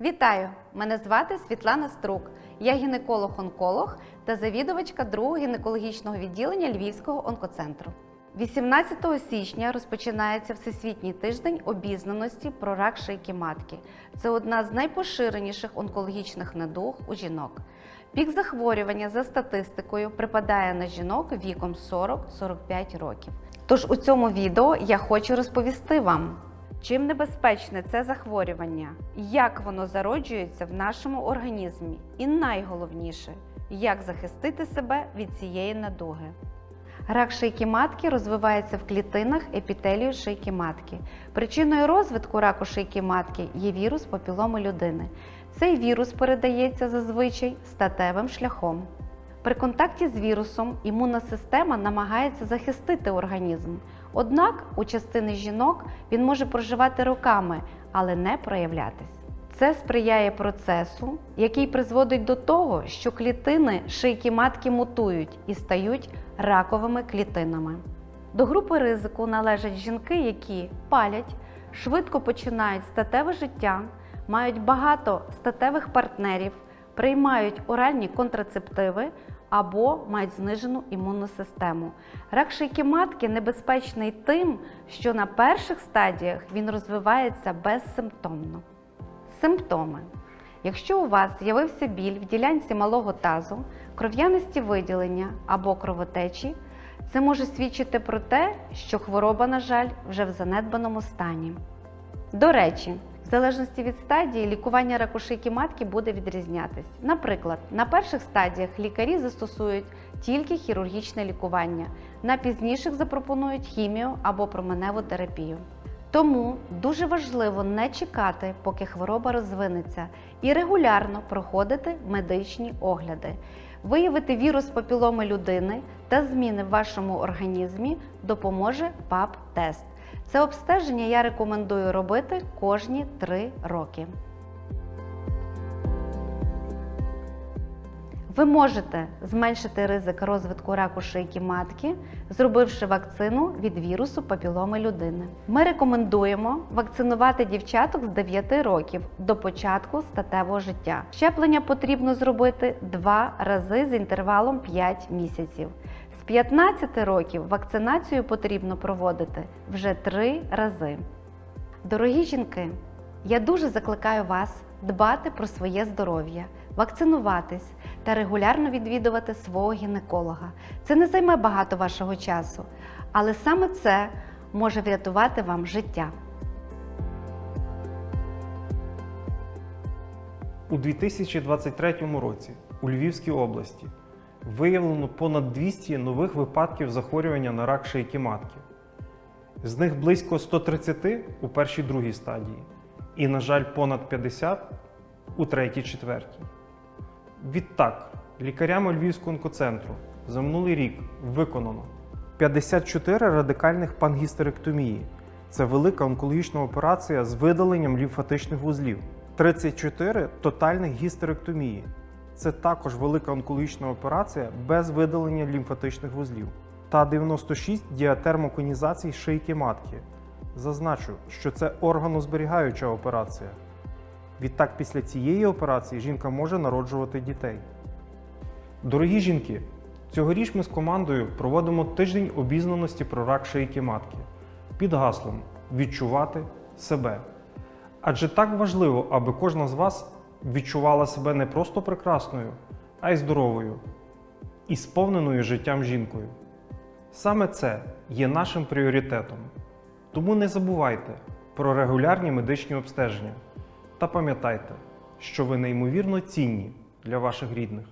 Вітаю! Мене звати Світлана Струк. Я гінеколог-онколог та завідувачка другого гінекологічного відділення Львівського онкоцентру. 18 січня розпочинається Всесвітній тиждень обізнаності про рак шийки матки. Це одна з найпоширеніших онкологічних недуг у жінок. Пік захворювання за статистикою припадає на жінок віком 40-45 років. Тож у цьому відео я хочу розповісти вам, чим небезпечне це захворювання, як воно зароджується в нашому організмі, і найголовніше, як захистити себе від цієї недуги. Рак шийки матки розвивається в клітинах епітелію шийки матки. Причиною розвитку раку шийки матки є вірус папіломи людини. Цей вірус передається зазвичай статевим шляхом. При контакті з вірусом імунна система намагається захистити організм. Однак у частини жінок він може проживати роками, але не проявлятись. Це сприяє процесу, який призводить до того, що клітини шийки матки мутують і стають раковими клітинами. До групи ризику належать жінки, які палять, швидко починають статеве життя, мають багато статевих партнерів, приймають оральні контрацептиви або мають знижену імунну систему. Рак шийки матки небезпечний тим, що на перших стадіях він розвивається безсимптомно. Симптоми. Якщо у вас з'явився біль в ділянці малого тазу, кров'янисті виділення або кровотечі, це може свідчити про те, що хвороба, на жаль, вже в занедбаному стані. До речі, в залежності від стадії лікування раку матки буде відрізнятись. Наприклад, на перших стадіях лікарі застосують тільки хірургічне лікування, на пізніших запропонують хімію або променеву терапію. Тому дуже важливо не чекати, поки хвороба розвинеться, і регулярно проходити медичні огляди, виявити вірус папіломи людини та зміни в вашому організмі допоможе ПАП-тест. Це обстеження я рекомендую робити кожні 3 роки. Ви можете зменшити ризик розвитку раку шийки матки, зробивши вакцину від вірусу папіломи людини. Ми рекомендуємо вакцинувати дівчаток з 9 років до початку статевого життя. Щеплення потрібно зробити два рази з інтервалом 5 місяців. З 15 років вакцинацію потрібно проводити вже 3 рази. Дорогі жінки, я дуже закликаю вас дбати про своє здоров'я, вакцинуватись та регулярно відвідувати свого гінеколога. Це не займе багато вашого часу, але саме це може врятувати вам життя. У 2023 році у Львівській області виявлено понад 200 нових випадків захворювання на рак шийки матки. З них близько 130 у першій другій стадії, і, на жаль, понад 50 у третій четвертій. Відтак, лікарями Львівського онкоцентру за минулий рік виконано 54 радикальних пангістеректомії. Це велика онкологічна операція з видаленням лімфатичних вузлів. 34 тотальних гістеректомії. Це також велика онкологічна операція без видалення лімфатичних вузлів. Та 96 діатермоконізацій шийки матки. Зазначу, що це органозберігаюча операція. Відтак, після цієї операції жінка може народжувати дітей. Дорогі жінки, цьогоріч ми з командою проводимо тиждень обізнаності про рак шийки матки під гаслом Відчувати себе. Адже так важливо, аби кожна з вас відчувала себе не просто прекрасною, а й здоровою і сповненою життям жінкою. Саме це є нашим пріоритетом. Тому не забувайте про регулярні медичні обстеження та пам'ятайте, що ви неймовірно цінні для ваших рідних.